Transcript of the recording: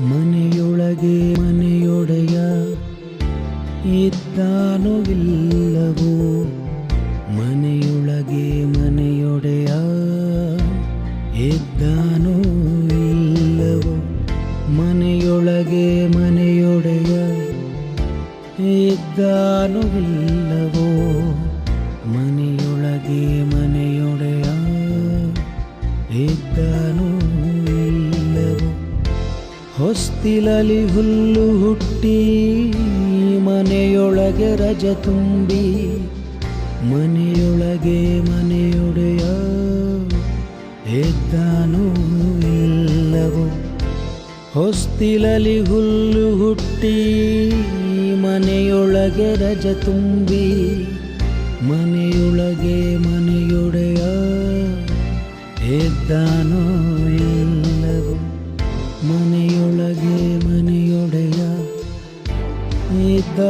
ಮನೆಯೊಳಗೆ ಮನೆಯೊಡೆಯ ಇದ್ದಾನೋ ಇಲ್ಲವೋ? ಮನೆಯೊಳಗೆ ಮನೆಯೊಡೆಯ ಇದ್ದಾನೋ ಇಲ್ಲವೋ? ಮನೆಯೊಳಗೆ ಮನೆಯೊಡೆಯ ಇದ್ದಾನೋ ಇಲ್ಲವೋ? ಮನೆಯೊಳಗೆ ಮನೆಯೊಡೆಯ ಇದ್ದಾನೋ ಹೊಸ್ತಿಲಲಿ ಹುಲ್ಲು ಹುಟ್ಟಿ ಮನೆಯೊಳಗೆ ರಜ ತುಂಬಿ ಮನೆಯೊಳಗೆ ಮನೆಯೊಡೆಯ ಎದ್ದಾನು ಇಲ್ಲವೋ. ಹೊಸ್ತಿಲಲಿ ಹುಲ್ಲು ಹುಟ್ಟಿ ಮನೆಯೊಳಗೆ ರಜ ತುಂಬಿ ಮನೆಯೊಳಗೆ ಮನೆಯೊಡೆಯ ಎದ್ದಾನೋ ಇಲ್ಲವೋ. ಮನೆಯೊಳಗೆ ಮನೆಯೊಡೆಯ ಇದ್ದ